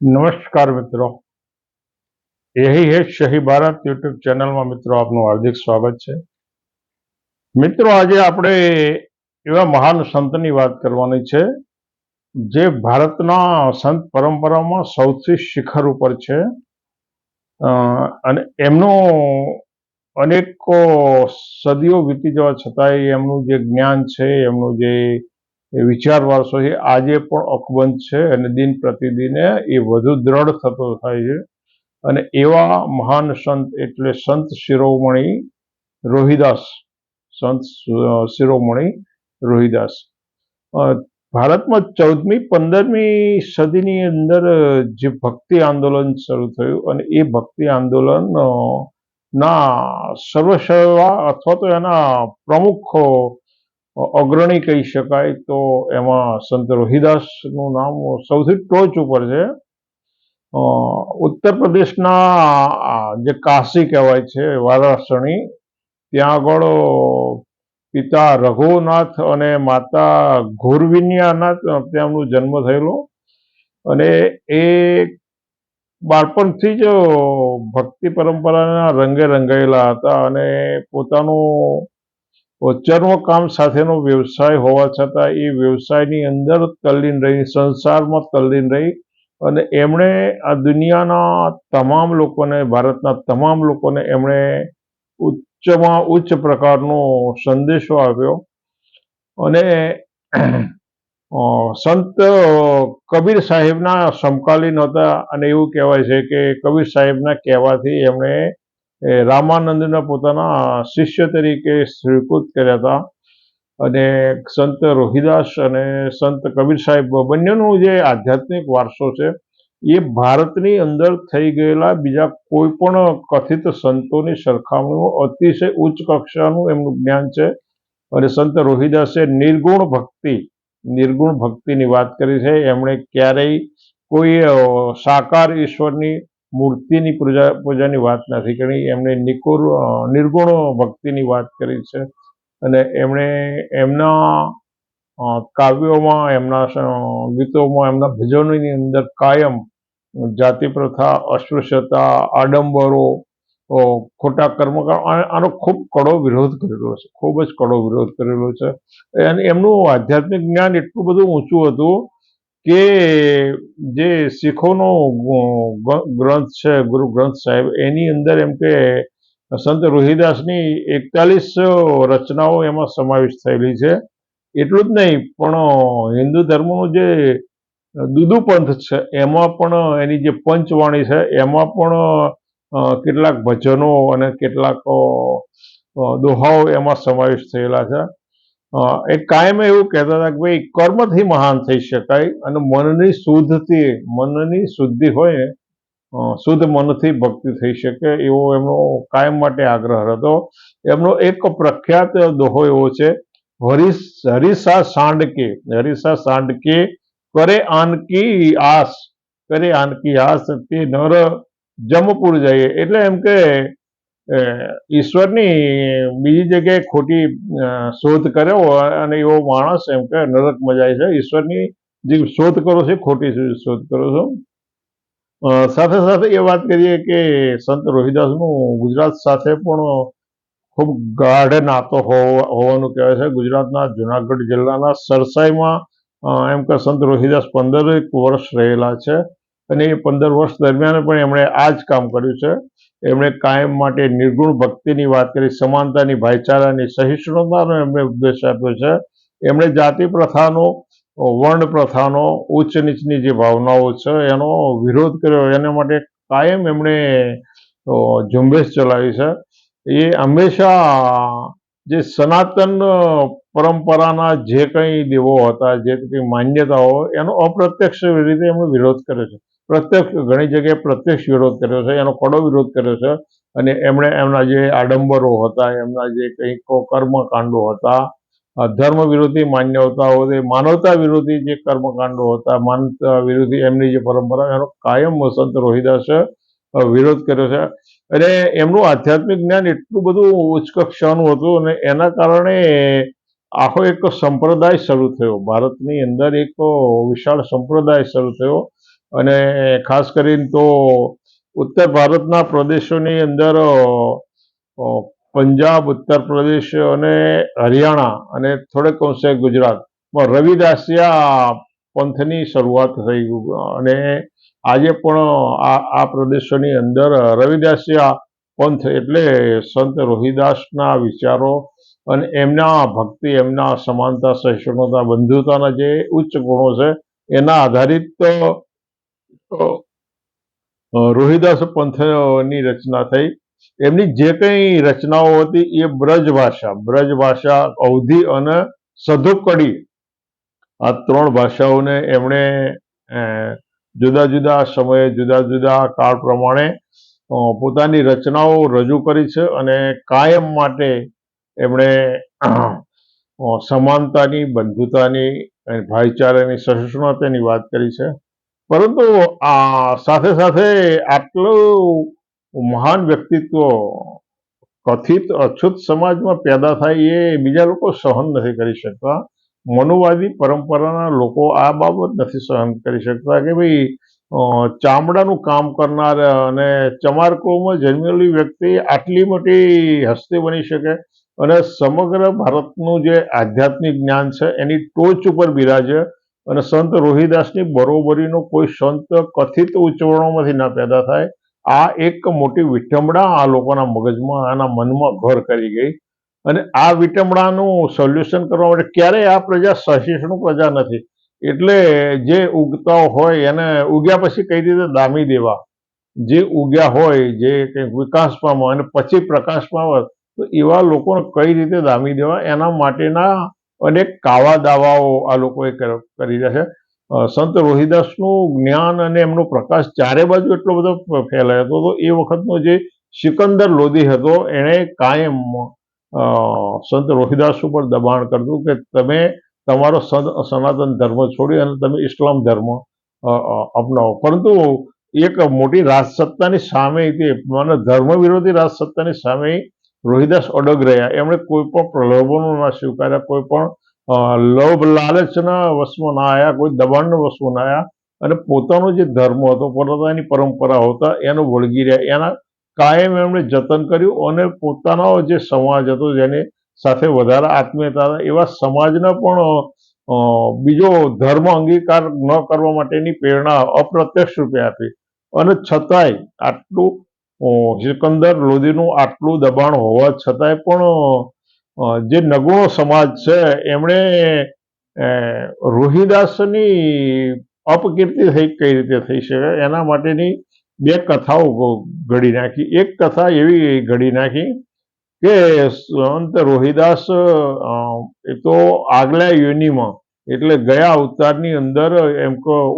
નમસ્કાર મિત્રો. એહી હે શહી ભારત યુટ્યુબ ચેનલમાં મિત્રો આપનું હાર્દિક સ્વાગત છે. મિત્રો, આજે આપણે એવા મહાન સંતની વાત કરવાની છે, જે ભારતના સંત પરંપરામાં સૌથી શિખર ઉપર છે. અને એમનો અનેકો સદીઓ વીતી જવા છતાંય એમનું જે જ્ઞાન છે, એમનું જે વિચાર વારસો છે. આજે પણ અકબંધ છે અને દિન પ્રતિદિને એ વધુ દ્રઢ થતો થાય છે. અને એવા મહાન સંત એટલે સંત શિરોમણી રોહિદાસ, સંત શિરોમણી રોહિદાસ. ભારતમાં ચૌદમી, પંદરમી સદીની અંદર જે ભક્તિ આંદોલન શરૂ થયું અને એ ભક્તિ આંદોલન ના સર્વસેવા અથવા તો એના પ્રમુખ અગ્રણી કહી શકાય તો એમાં સંત રોહિદાસનું નામ સૌથી ટોચ ઉપર છે. ઉત્તર પ્રદેશના જે કાશી કહેવાય છે વારાસણી ત્યાં આગળ પિતા રઘુનાથ અને માતા ઘોરવિન્યાનાથ તેમનો જન્મ થયેલો. અને એ બાળપણથી જ ભક્તિ પરંપરાના રંગે રંગાયેલા હતા અને પોતાનું ચર્મકામ સાથેનો વ્યવસાય હોવા છતાં એ વ્યવસાયની અંદર તલ્લીન રહી, સંસારમાં તલ્લીન રહી અને એમણે આ દુનિયાના તમામ લોકોને, ભારતના તમામ લોકોને એમણે ઉચ્ચમાં ઉચ્ચ પ્રકારનો સંદેશો આપ્યો અને સંત કબીર સાહેબના સમકાલીન હતા અને એવું કહેવાય છે કે કબીર સાહેબના કહેવાથી એમણે એ રામાનંદના પોતાના શિષ્ય તરીકે સ્વીકૃત કર્યા હતા. અને સંત રોહિદાસ અને સંત કબીર સાહેબ બંનેનો જે આધ્યાત્મિક વારસો છે, એ ભારતની અંદર થઈ ગયેલા બીજા કોઈ પણ કથિત સંતોની સરખામણીમાં અતિશય ઉચ્ચ કક્ષાનું એમનું જ્ઞાન છે. અને સંત રોહિદાસે નિર્ગુણ ભક્તિ, નિર્ગુણ ભક્તિની વાત કરી છે. એમણે ક્યારેય કોઈ સાકાર ઈશ્વરની મૂર્તિની પૂજા, પૂજાની વાત નથી કરી. એમણે નિકુર નિર્ગુણ ભક્તિની વાત કરી છે. અને એમણે એમના કાવ્યોમાં, એમના ગીતોમાં, એમના ભજનોની અંદર કાયમ જાતિ પ્રથા અસ્પૃશ્યતા આડંબરો ખોટા કર્મકાંડ આનો ખૂબ કડો વિરોધ કરેલો છે. ખૂબ જ કડો વિરોધ કરેલો છે. અને એમનું આધ્યાત્મિક જ્ઞાન એટલું બધું ઊંચું હતું કે જે શીખોનો ગ્રંથ છે, ગુરુ ગ્રંથ સાહેબ, એની અંદર એમ કે સંત રોહિદાસની એકતાલીસ રચનાઓ એમાં સમાવિષ્ટ થયેલી છે. એટલું જ નહીં, પણ હિન્દુ ધર્મનું જે દુદુ પંથ છે, એમાં પણ એની જે પંચવાણી છે, એમાં પણ કેટલાક ભજનો અને કેટલાક દોહાઓ એમાં સમાવેશ થયેલા છે. એ કાયમ એવું કહેતા હતા કે ભાઈ, કર્મથી મહાન થઈ શકાય અને મનની શુદ્ધથી મનની શુદ્ધિ હોય શુદ્ધ મનથી ભક્તિ થઈ શકે એવો એમનો કાયમ માટે આગ્રહ હતો. એમનો એક પ્રખ્યાત દોહો એવો છે, હરીશ હરીસા સાંડકે હરીસા સાંડકે, કરે આનકી આસ, કરે આનકી આસ, તે નર જમપુર જઈએ એટલે એમ કે ઈશ્વરની બીજી જગ્યાએ ખોટી શોધ કર્યો અને એવો માણસ એમ કે નરકમાં જાય છે. ઈશ્વરની જે શોધ કરો છો ખોટી શોધ કરો છો. સાથે સાથે એ વાત કરીએ કે સંત રોહિદાસનું ગુજરાત સાથે પણ ખૂબ ગાઢ નાતો હોવા- હોવાનું કહેવાય છે. ગુજરાતના જુનાગઢ જિલ્લાના સરસાઈમાં એમ કે સંત રોહિદાસ પંદર વર્ષ રહેલા છે અને એ પંદર વર્ષ દરમિયાન પણ એમણે આ જ કામ કર્યું છે. એમણે કાયમ માટે નિર્ગુણ ભક્તિની વાત કરી, સમાનતાની ભાઈચારાની, સહિષ્ણુતાનો એમણે ઉપદેશ આપ્યો છે. એમણે જાતિ પ્રથાનો વર્ણ પ્રથાનો ઉચ્ચ નીચની જે ભાવનાઓ છે એનો વિરોધ કર્યો. એના માટે કાયમ એમણે ઝુંબેશ ચલાવી છે. એ હંમેશા જે સનાતન પરંપરાના જે કંઈ દેવો હતા, જે કંઈ માન્યતાઓ, એનો અપ્રત્યક્ષ રીતે એમણે વિરોધ કર્યો છે. પ્રત્યક્ષ ઘણી જગ્યાએ પ્રત્યક્ષ વિરોધ કર્યો છે, એનો કડો વિરોધ કર્યો છે અને એમણે એમના જે આડંબરો હતા, એમના જે કંઈક કર્મકાંડો હતા ધર્મ વિરોધી માન્યતાઓ માનવતા વિરોધી જે કર્મકાંડો હતા, માનવતા વિરોધી એમની જે પરંપરા, એનો કાયમ સંત રોહિદાસે વિરોધ કર્યો છે. અને એમનું આધ્યાત્મિક જ્ઞાન એટલું બધું ઉચ્ચ કક્ષાનું હતું અને એના કારણે આખો એક સંપ્રદાય શરૂ થયો. ભારતની અંદર એક વિશાળ સંપ્રદાય શરૂ થયો. અને ખાસ કરીને તો ઉત્તર ભારતના પ્રદેશોની અંદર પંજાબ, ઉત્તર પ્રદેશ અને હરિયાણા અને થોડેક અંશે ગુજરાતમાં રવિદાસિયા પંથની શરૂઆત થઈ. અને આજે પણ આ આ પ્રદેશોની અંદર રવિદાસિયા પંથ એટલે સંત રોહિદાસના વિચારો અને એમના ભક્તિ, એમના સમાનતા, સહિષ્ણુતા, બંધુતાના જે ઉચ્ચ ગુણો છે, એના આધારિત રોહિદાસ પંથની રચના થઈ. એમની જે કંઈ રચનાઓ હતી એ બ્રજ ભાષા બ્રજ ભાષા અવધી અને સધુકડી. આ ત્રણ ભાષાઓને એમણે જુદા જુદા સમયે, જુદા જુદા કાળ પ્રમાણે પોતાની રચનાઓ રજૂ કરી છે અને કાયમ માટે એમણે સમાનતાની, બંધુતાની ભાઈચારાની સહિષ્ણુતાની વાત કરી છે. પરંતુ આ સાથે સાથે આટલું મહાન વ્યક્તિત્વ કથિત અછૂત સમાજમાં પેદા થાય એ બીજા લોકો સહન નથી કરી શકતા. મનુવાદી પરંપરાના લોકો આ બાબત નથી સહન કરી શકતા કે ભાઈ ચામડાનું કામ કરનાર અને ચમારકોમાં જન્મેલી વ્યક્તિ આટલી મોટી હસ્તી બની શકે અને સમગ્ર ભારતનું જે આધ્યાત્મિક જ્ઞાન છે એની ટોચ ઉપર બિરાજે અને સંત રોહિદાસની બરોબરીનો કોઈ સંત કથિત ઉચ્ચવર્ણોમાંથી ના પેદા થાય. આ એક મોટી વિટંબણા આ લોકોના મગજમાં, આના મનમાં ઘર કરી ગઈ. અને આ વિટંબણાનું સોલ્યુશન કરવા માટે ક્યારેય આ પ્રજા સહિષ્ણુ પ્રજા નથી. એટલે જે ઉગતા હોય એને ઉગ્યા પછી કઈ રીતે દામી દેવા? જે ઉગ્યા હોય, જે કંઈક વિકાસ પામે અને પછી પ્રકાશ પામે તો એવા લોકોને કઈ રીતે દામી દેવા? એના માટેના અનેક કાવા દાવાઓ આ લોકોએ કરી રહ્યા છે. સંત રોહિદાસનું જ્ઞાન અને એમનો પ્રકાશ ચારે બાજુ એટલો બધો ફેલાયો હતો, તો એ વખતનો જે સિકંદર લોધી હતો, એણે કાયમ સંત રોહિદાસ ઉપર દબાણ કરતું કે તમે તમારો સન- સનાતન ધર્મ છોડી અને તમે ઇસ્લામ ધર્મ અપનાવો. પરંતુ એક મોટી રાજસત્તાની સામે તે મને ધર્મ વિરોધી રાજસત્તાની સામે રોહિદાસ અડગ રહ્યા. એમણે કોઈ પણ પ્રલોભનો ના સ્વીકાર્યા, કોઈ પણ લોભ લાલચના વશમાં ના આવ્યા કોઈ દબાણના વશમાં ના આવ્યા અને પોતાનો જે ધર્મ હતો, પોતાની પરંપરા હતા, એનો વળગી રહ્યા. એના કાયમ એમણે જતન કર્યું અને પોતાનો જે સમાજ હતો, જેની સાથે વધારે આત્મીયતા હતા, એવા સમાજના પણ બીજો ધર્મ અંગીકાર ન કરવા માટેની પ્રેરણા અપ્રત્યક્ષ રૂપે આપી. અને છતાંય આટલું સિકંદર લોધીનું આટલું દબાણ હોવા છતાંય પણ જે નગુણો સમાજ છે, એમણે રોહિદાસની અપકીર્તિ થઈ, કઈ રીતે થઈ શકે? એના માટેની બે કથાઓ ઘડી નાખી. એક કથા એવી ઘડી નાખી કે સંત રોહિદાસ એ તો આગલા યોનિમાં, એટલે ગયા અવતારની અંદર એમ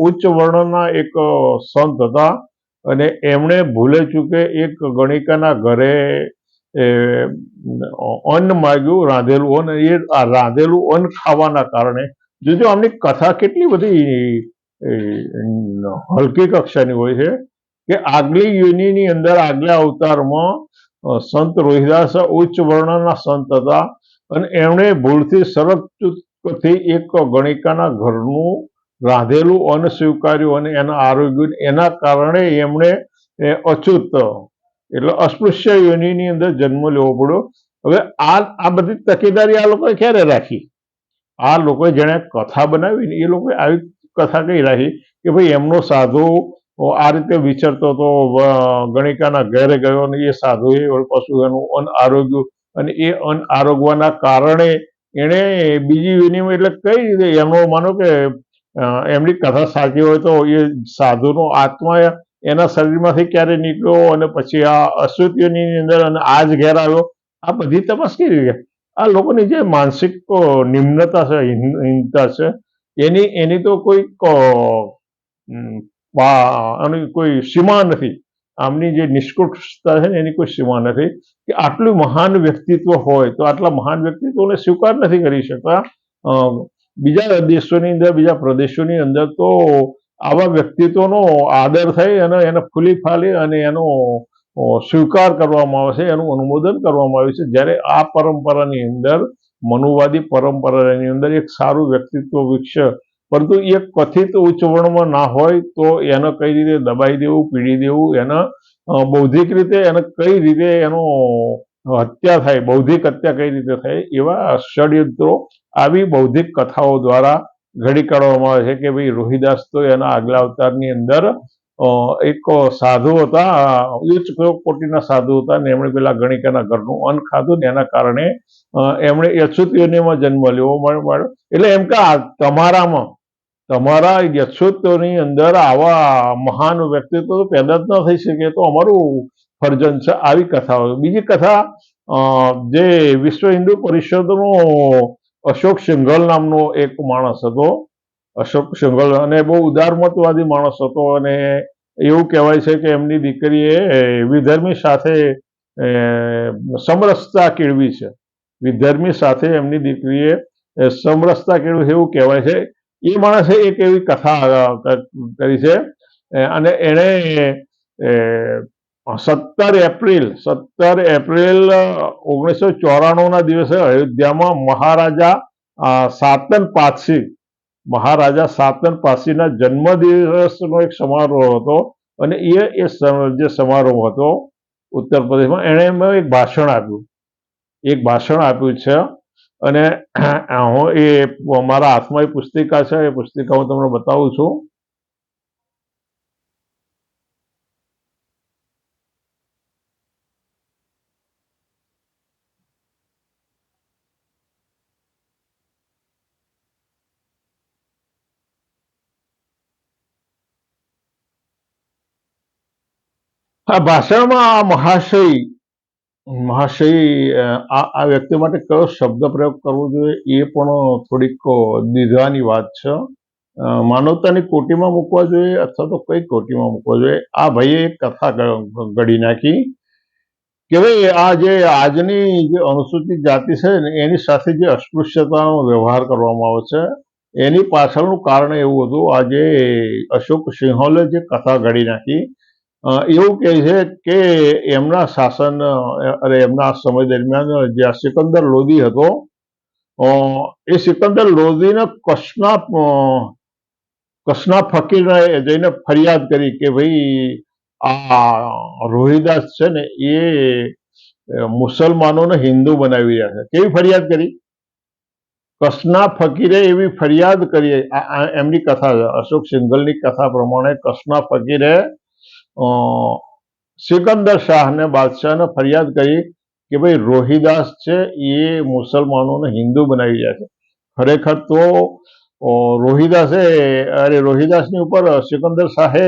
ઉચ્ચ વર્ણના એક સંત હતા. અને એમણે ભૂલે ચૂકે એક ગણિકાના ઘરે અન્ન માગ્યું, રાંધેલું અન્ન, એ રાંધેલું અન્ન ખાવાના કારણે. જોજો, આમની કથા કેટલી બધી હલકી કક્ષાની હોય છે કે આગલી યોનિની અંદર આગલા અવતારમાં સંત રોહિદાસ ઉચ્ચ વર્ણના સંત હતા. અને એમણે ભૂલથી સરકથી એક ગણિકાના ઘરનું રાંધેલું અન્ન સ્વીકાર્યું અને એના આરોગ્ય એના કારણે એમણે એ, અછૂત એટલે અસ્પૃશ્ય યોનિની અંદર જન્મ લેવો પડ્યો. હવે આ આ બધી તકેદારી આ લોકોએ ક્યારે રાખી? આ લોકોએ જેણે કથા બનાવી એ લોકોએ આવી કથા કઈ રાખી કે ભાઈ એમનો સાધુ આ રીતે વિચરતો હતો ગણિકાના ઘરે ગયો અને એ સાધુએ પાછું એનું અન આરોગ્યું અને એ અન આરોગવાના કારણે એણે બીજી વિનિમય એટલે કઈ રીતે એમનો માનો કે એમની કથા સાચી હોય તો એ સાધુનો આત્મા એના શરીરમાંથી ક્યારે નીકળ્યો અને પછી આ અશુદ્ધિની અંદર અને આજ ઘેર આવ્યો, આ બધી તપાસ કેવી રીતે? આ લોકોની જે માનસિક નિમ્નતા છે હિનતા છે, એની એની તો કોઈ આની કોઈ સીમા નથી. આમની જે નિષ્કૃષ્ટતા છે ને એની કોઈ સીમા નથી કે આટલું મહાન વ્યક્તિત્વ હોય તો આટલા મહાન વ્યક્તિત્વને સ્વીકાર નથી કરી શકતા. બીજા દેશોની અંદર, બીજા પ્રદેશોની અંદર તો આવા વ્યક્તિત્વનો આદર થઈ અને એને ફૂલી ફાલી અને એનો સ્વીકાર કરવામાં આવે છે, એનું અનુમોદન કરવામાં આવ્યું છે. જ્યારે આ પરંપરાની અંદર, મનુવાદી પરંપરાની અંદર એક સારું વ્યક્તિત્વ વિકસે, પરંતુ એ કથિત ઉચ્ચ વર્ણમાં ના હોય તો એને કઈ રીતે દબાઈ દેવું, પીડી દેવું, એને બૌદ્ધિક રીતે એને કઈ રીતે એનો હત્યા થાય, બૌદ્ધિક હત્યા કઈ રીતે થાય એવા ષડયંત્રો આવી બૌદ્ધિક કથાઓ દ્વારા ઘડી કાઢવામાં આવે છે કે ભાઈ રોહિદાસ તો એના આગલા અવતારની અંદર એક સાધુ હતા ઉચ્ચ કોટીના સાધુ હતા ને એમણે પેલા ગણિકાના ઘરનું અન્ન ખાધું ને એના કારણે એમણે યશુત યોનિમાં જન્મ લેવો મળ્યો. એટલે એમ કે તમારામાં, તમારા યશોત્વની અંદર આવા મહાન વ્યક્તિત્વ પેદા જ ન થઈ શકે, તો અમારું ફરજન છે, આવી કથાઓ. બીજી કથા જે વિશ્વ હિન્દુ પરિષદનો અશોક સિંઘલ નામનો એક માણસ હતો. અશોક સિંઘલ અને બહુ ઉદારમતવાદી માણસ હતો અને એવું કહેવાય છે કે એમની દીકરીએ વિધર્મી સાથે સમરસતા કેળવી છે. વિધર્મી સાથે એમની દીકરીએ સમરસતા કેળવી એવું કહેવાય છે. એ માણસે એક એવી કથા કરી છે. અને એણે સત્તર એપ્રિલ સત્તર એપ્રિલ ઓગણીસો ચોરાણુંના દિવસે અયોધ્યામાં મહારાજા સાતન પારસી, મહારાજા સાતન પાસીના જન્મદિવસનો એક સમારોહ હતો અને એ એ જે સમારોહ હતો, ઉત્તર પ્રદેશમાં એણે એમાં એક ભાષણ આપ્યું. એક ભાષણ આપ્યું છે અને હું એ મારા હાથમાં એ પુસ્તિકા છે, એ પુસ્તિકા હું તમને બતાવું છું. આ ભાષણમાં આ મહાશય મહાશય આ વ્યક્તિ માટે કયો શબ્દ પ્રયોગ કરવો જોઈએ એ પણ થોડીક દીધાની વાત છે. માનવતાની કોટીમાં મૂકવા જોઈએ અથવા તો કઈ કોટીમાં મૂકવા જોઈએ? આ ભાઈએ એક કથા ઘડી નાખી કે ભાઈ, આ જે આજની જે અનુસૂચિત જાતિ છે એની સાથે જે અસ્પૃશ્યતાનો વ્યવહાર કરવામાં આવે છે, એની પાછળનું કારણ એવું હતું. આજે અશોક સિંહોલે જે કથા ઘડી નાખી એવું કહે છે કે એમના શાસન અરે એમના સમય દરમિયાન જે સિકંદર લોધી હતો એ સિકંદર લોધીને અ, કચ્છના ફકીરને જઈને ફરિયાદ કરી કે ભાઈ આ રોહિદાસ છે ને એ મુસલમાનોને હિન્દુ બનાવી રહ્યા છે. કેવી ફરિયાદ કરી? કશના ફકીરે એવી ફરિયાદ કરી એમની કથા અશોક સિંઘલની કથા પ્રમાણે કચ્છના ફકીરે સિકંદર શાહને બાદશાહને ફરિયાદ કરી કે ભાઈ રોહિદાસ છે, એ મુસલમાનોને હિન્દુ બનાવી રહ્યા છે. ખરેખર તો રોહિદાસે, અરે રોહિદાસની ઉપર સિકંદર શાહે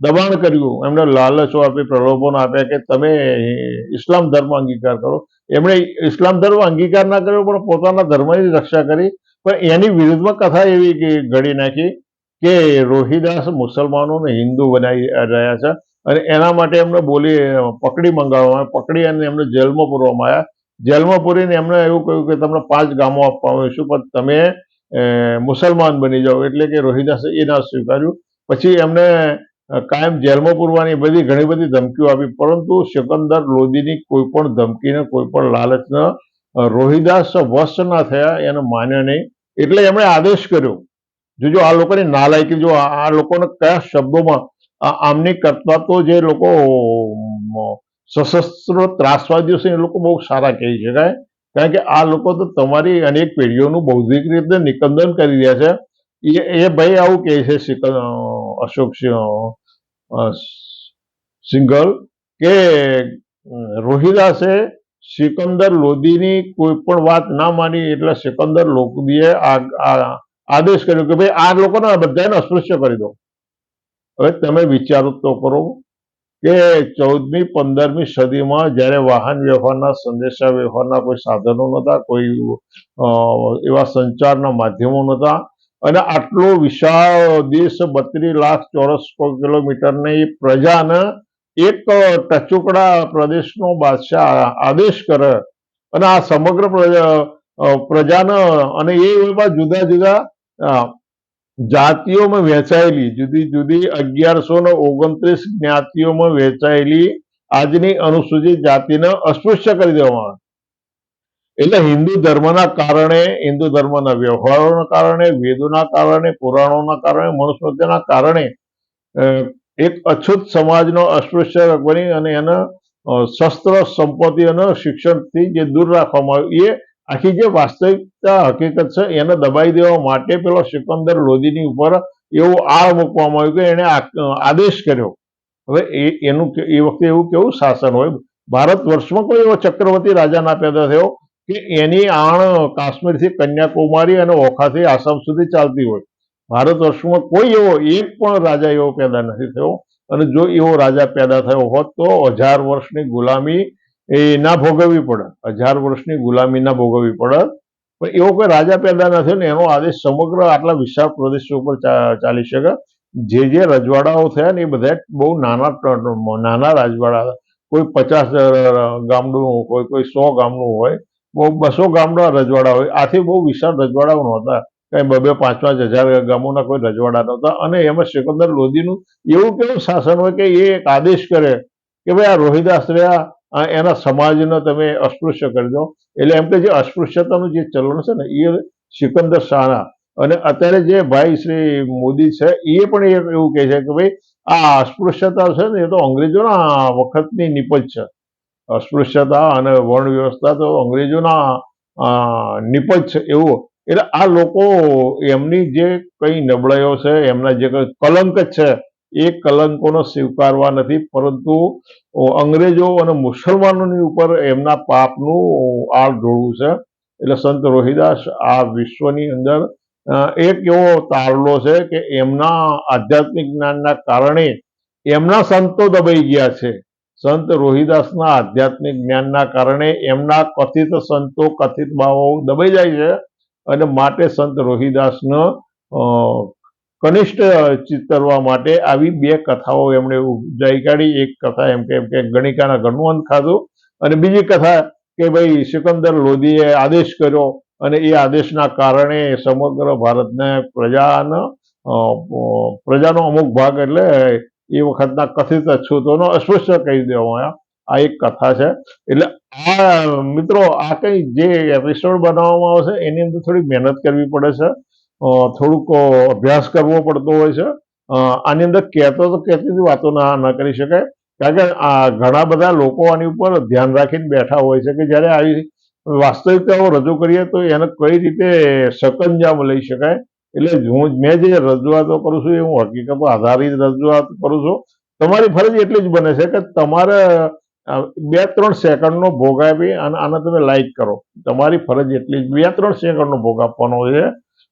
દબાણ કર્યું. એમને લાલચો આપી, પ્રલોભન આપ્યા કે તમે ઇસ્લામ ધર્મ અંગીકાર કરો. એમણે ઇસ્લામ ધર્મ અંગીકાર ના કર્યો, પણ પોતાના ધર્મની રક્ષા કરી. પણ એની વિરુદ્ધમાં કથા એવી ઘડી નાખી કે રોહિદાસ મુસલમાનોને હિન્દુ બનાવી રહ્યા છે અને એના માટે એમને બોલી, પકડી મંગાવવામાં. પકડી અને એમને જેલમાં પૂરવામાં આવ્યા. જેલમાં પૂરીને એમને એવું કહ્યું કે તમને પાંચ ગામો આપવામાં આવ્યું પણ તમે મુસલમાન બની જાઓ. એટલે કે રોહિદાસે એ ના સ્વીકાર્યું. પછી એમને કાયમ જેલમાં પૂરવાની બધી ઘણી બધી ધમકીઓ આપી. પરંતુ સિકંદર લોધીની કોઈ પણ ધમકીને કોઈ પણ લાલચને રોહિદાસ વશ ના થયા એને માન્યા નહીં. એટલે એમણે આદેશ કર્યો. જોજો આ લોકોની નાલાયકી જો આ લોકોને કયા શબ્દોમાં આમની કરતા તો જે લોકો સશસ્ત્ર ત્રાસવાદીઓ છે એ લોકો બહુ સારા કહી શકાય કારણ કે આ લોકો તો તમારી અનેક પેઢીઓનું બૌદ્ધિક રીતે નિકંદન કરી રહ્યા છે. એ એ ભાઈ આવું કહે છે અશોક સિંઘલ કે રોહિદાસે સિકંદર લોધીની કોઈ પણ વાત ના માની એટલે સિકંદર આ- આ- આદેશ કર્યો કે ભાઈ આ લોકોને બધાને અસ્પૃશ્ય કરી દો. હવે તમે વિચારો તો કરો કે ચૌદમી, પંદરમી સદીમાં જ્યારે વાહન વ્યવહારના સંદેશા વ્યવહારના કોઈ સાધનો નહોતા, કોઈ એવા સંચારના માધ્યમો નહોતા અને આટલો વિશાળ દેશ બત્રીસ લાખ ચોરસ કિલોમીટરની પ્રજાને એક ટચુકડા પ્રદેશનો બાદશાહ આદેશ કરે અને આ સમગ્ર પ્રજાના અને એ એવા જુદા જુદા જાતિઓમાં વહેંચાયેલી, જુદી જુદી અગિયારસો ને ઓગણત્રીસ જ્ઞાતિઓમાં વહેંચાયેલી આજની અનુસૂચિત જાતિને અસ્પૃશ્ય કરી દેવામાં એટલે હિન્દુ ધર્મના કારણે, હિન્દુ ધર્મના વ્યવહારોના કારણે, વેદોના કારણે, પુરાણોના કારણે, મનુસ્મૃતિના કારણે એક અછૂત સમાજનો અસ્પૃશ્ય બની અને એના શસ્ત્ર સંપત્તિ અને શિક્ષણથી જે દૂર રાખવામાં આવ્યું, એ આખી જે વાસ્તવિકતા હકીકત છે, એને દબાઈ દેવા માટે પેલો સિકંદર લોધીની ઉપર એવો આળ મૂકવામાં આવ્યું કે એને આદેશ કર્યો. હવે એ, એનું એ વખતે એવું કેવું શાસન હોય? ભારત વર્ષમાં કોઈ એવો ચક્રવર્તી રાજા ના પેદા થયો કે એની આણ કાશ્મીરથી કન્યાકુમારી અને ઓખાથી આસામ સુધી ચાલતી હોય? ભારત વર્ષમાં કોઈ એવો એક પણ રાજા એવો પેદા નથી થયો. અને જો એવો રાજા પેદા થયો હોત તો હજાર વર્ષની ગુલામી એ ના ભોગવવી પડે. હજાર વર્ષની ગુલામી ના ભોગવવી પડે. પણ એવો કોઈ રાજા પેદા નથી ને, એનો આદેશ સમગ્ર આટલા વિશાળ પ્રદેશો ઉપર ચાલી શકે. જે જે રજવાડાઓ થયા ને, એ બધા બહુ નાના નાના રાજવાડા. કોઈ પચાસ ગામનું હોય, કોઈ સો ગામનું હોય, બહુ બસો ગામના રજવાડા હોય. આથી બહુ વિશાળ રજવાડાઓ નહોતા. કઈ બબે પાંચ પાંચ હજાર ગામોના કોઈ રજવાડા નહોતા. અને એમાં સિકંદર લોધીનું એવું કેવું શાસન હોય કે એ એક આદેશ કરે કે ભાઈ આ રોહિદાસ રહ્યા એના સમાજને તમે અસ્પૃશ્ય કરી દો. એટલે એમ કે જે અસ્પૃશ્યતાનું જે ચલણ છે ને એ સિકંદર શાહના. અને અત્યારે જે ભાઈ શ્રી મોદી છે એ પણ એવું કહે છે કે ભાઈ, આ અસ્પૃશ્યતા છે ને, એ તો અંગ્રેજોના વખતની નિપજ છે. અસ્પૃશ્યતા અને વર્ણ વ્યવસ્થા તો અંગ્રેજોના નિપજ છે એવું. એટલે આ લોકો એમની જે કઈ નબળાઈઓ છે, એમના જે કઈ કલંક છે એ કલંકોનો સ્વીકારવા નથી, પરંતુ અંગ્રેજો અને મુસલમાનોની ઉપર એમના પાપનું આળ ઢોળવું છે. એટલે સંત રોહિદાસ આ વિશ્વની અંદર એક એવો તારલો છે કે એમના આધ્યાત્મિક જ્ઞાનના કારણે એમના સંતો દબાઈ ગયા છે. સંત રોહિદાસના આધ્યાત્મિક જ્ઞાનના કારણે એમના કથિત સંતો કથિત ભાવો દબાઈ જાય છે અને માટે સંત રોહિદાસનો કનિષ્ઠ ચિતરવા માટે આવી બે કથાઓ એમણે ઉપજાઈ કાઢી. એક કથા એમ કે એમ કે ગણિકાના ઘરનું અંત ખાધું અને બીજી કથા કે ભાઈ સિકંદર લોધીએ આદેશ કર્યો અને એ આદેશના કારણે સમગ્ર ભારતને પ્રજાનો પ્રજાનો અમુક ભાગ એટલે એ વખતના કથિત અછૂતોનો અસ્પૃશ્ય કહી દેવામાં આવ્યા. આ એક કથા છે. એટલે આ, મિત્રો, આ કંઈ જે એપિસોડ બનાવવામાં આવશે એની અંદર થોડી મહેનત કરવી પડે છે. થોડુંક અભ્યાસ કરવો પડતો હોય છે. આની અંદર કહેતો તો કહેતી વાતો ના ન કરી શકાય. કારણ કે આ ઘણા બધા લોકો આની ઉપર ધ્યાન રાખીને બેઠા હોય છે કે જ્યારે આવી વાસ્તવિકતાઓ રજૂ કરીએ તો એને કઈ રીતે સકંજામ લઈ શકાય. એટલે હું, મેં જે રજૂઆતો કરું છું એ હું હકીકત આધારિત રજૂઆત કરું છું. તમારી ફરજ એટલી જ બને છે કે તમારે બે ત્રણ સેકન્ડનો ભોગ આપી અને આને તમે લાઈક કરો. તમારી ફરજ એટલી બે ત્રણ સેકન્ડનો ભોગ આપવાનો છે.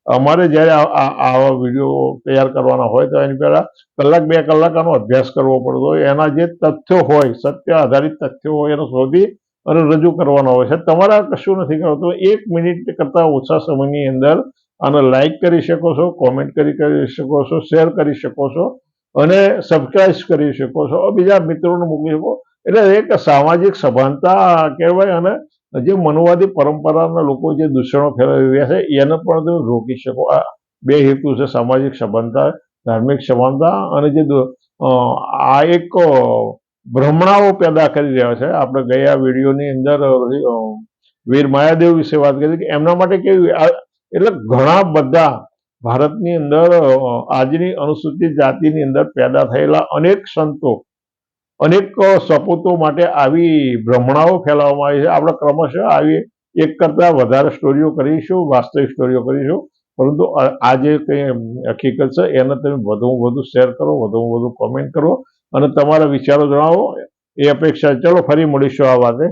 અમારે જ્યારે આવા વીડિયો તૈયાર કરવાના હોય તો એની પહેલાં કલાક બે કલાક આનો અભ્યાસ કરવો પડતો હોય. એના જે તથ્યો હોય, સત્ય આધારિત તથ્યો હોય, એને શોધી અને રજૂ કરવાના હોય છે. તમારા કશું નથી કરતું. એક મિનિટ કરતાં ઓછા સમયની અંદર આને લાઈક કરી શકો છો કોમેન્ટ કરી કરી શકો છો શેર કરી શકો છો અને સબસ્ક્રાઇબ કરી શકો છો. બીજા મિત્રોને મોકલી શકો. એટલે એક સામાજિક સભાનતા કહેવાય અને જે મનુવાદી પરંપરાના લોકો જે દૂષણો ફેલાવી રહ્યા છે, એને પણ તમે રોકી શકો. આ બે હેતુ છે, સામાજિક સભાનતા, ધાર્મિક સભાનતા અને જે આ એક ભ્રમણાઓ પેદા કરી રહ્યા છે. આપણે ગયા વિડીયોની અંદર વીર માયાદેવ વિશે વાત કરી કે એમના માટે કેવી એટલે ઘણા બધા ભારતની અંદર આજની અનુસૂચિત જાતિની અંદર પેદા થયેલા અનેક સંતો અનેક સપૂતો માટે આવી ભ્રમણાઓ ફેલાવવામાં આવી છે. આપણે ક્રમશઃ આવી એક કરતાં વધારે સ્ટોરીઓ કરીશું, વાસ્તવિક સ્ટોરીઓ કરીશું. પરંતુ આ જે કંઈ હકીકત છે, એને તમે વધુમાં વધુ શેર કરો, વધુમાં વધુ કોમેન્ટ કરો. અને તમારા વિચારો જણાવો. એ અપેક્ષા ચલો, ફરી મળીશું આ વાતે.